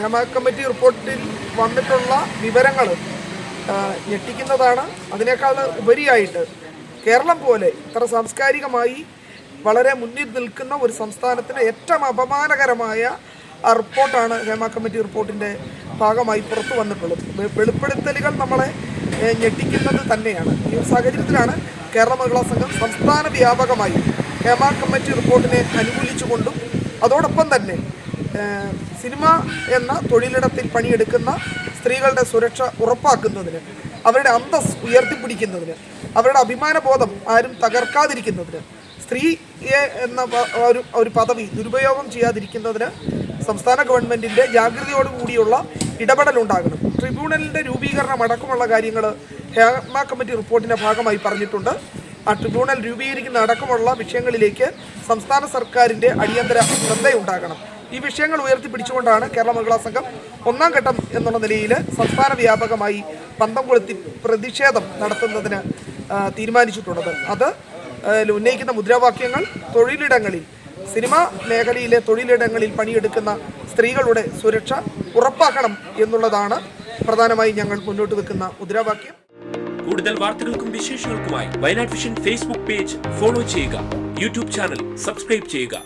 Hema committee റിപ്പോർട്ടിൽ വന്നിട്ടുള്ള വിവരങ്ങൾ ഞെട്ടിക്കുന്നതാണ്. അതിനേക്കാൾ ഉപരിയായിട്ട് കേരളം പോലെ ഇത്ര സാംസ്കാരികമായി വളരെ മുന്നിൽ നിൽക്കുന്ന ഒരു സംസ്ഥാനത്തിന് ഏറ്റവും അപമാനകരമായ റിപ്പോർട്ടാണ് ഹേമ കമ്മിറ്റി റിപ്പോർട്ടിന്റെ ഭാഗമായി പുറത്തു വന്നിട്ടുള്ളത്. വെളിപ്പെടുത്തലുകൾ നമ്മളെ ഞെട്ടിക്കുന്നത് തന്നെയാണ്. ഈ ഒരു സാഹചര്യത്തിലാണ് കേരള മഹിളാ സംഘം സംസ്ഥാന വ്യാപകമായി ഹേമ കമ്മിറ്റി റിപ്പോർട്ടിനെ അനുകൂലിച്ചുകൊണ്ടും അതോടൊപ്പം തന്നെ സിനിമ എന്ന തൊഴിലിടത്തിൽ പണിയെടുക്കുന്ന സ്ത്രീകളുടെ സുരക്ഷ ഉറപ്പാക്കുന്നതിന് അവരുടെ അന്തസ് ഉയർത്തിപ്പിടിക്കുന്നതിന് അവരുടെ അഭിമാനബോധം ആരും തകർക്കാതിരിക്കുന്നതിന് സ്ത്രീയെ എന്ന ഒരു ഒരു പദവി ദുരുപയോഗം ചെയ്യാതിരിക്കുന്നതിന് സംസ്ഥാന ഗവൺമെന്റിന്റെ ജാഗ്രതയോടുകൂടിയുള്ള ഇടപെടലുണ്ടാകണം. ട്രിബ്യൂണലിന്റെ രൂപീകരണം അടക്കമുള്ള കാര്യങ്ങൾ ഹേമ കമ്മിറ്റി റിപ്പോർട്ടിന്റെ ഭാഗമായി പറഞ്ഞിട്ടുണ്ട്. ആ ട്രിബ്യൂണൽ രൂപീകരിക്കുന്ന അടക്കമുള്ള വിഷയങ്ങളിലേക്ക് സംസ്ഥാന സർക്കാരിന്റെ അടിയന്തര ശ്രദ്ധയുണ്ടാകണം. ഈ വിഷയങ്ങൾ ഉയർത്തിപ്പിടിച്ചുകൊണ്ടാണ് കേരള മഹിളാ സംഘം ഒന്നാം ഘട്ടം എന്നുള്ള നിലയിൽ സംസ്ഥാന വ്യാപകമായി പന്തം കൊളുത്തി പ്രതിഷേധം നടത്തുന്നതിന് തീരുമാനിച്ചിട്ടുള്ളത്. അത് ഉന്നയിക്കുന്ന മുദ്രാവാക്യങ്ങൾ തൊഴിലിടങ്ങളിൽ സിനിമാ മേഖലയിലെ തൊഴിലിടങ്ങളിൽ പണിയെടുക്കുന്ന സ്ത്രീകളുടെ സുരക്ഷ ഉറപ്പാക്കണം എന്നുള്ളതാണ് പ്രധാനമായി ഞങ്ങൾ മുന്നോട്ട് വെക്കുന്ന മുദ്രാവാക്യം. കൂടുതൽ വാർത്തകൾക്കും വിശേഷങ്ങൾക്കുമായി Wayanad vision Facebook page follow ചെയ്യുക. യൂട്യൂബ് ചാനൽ സബ്സ്ക്രൈബ് ചെയ്യുക.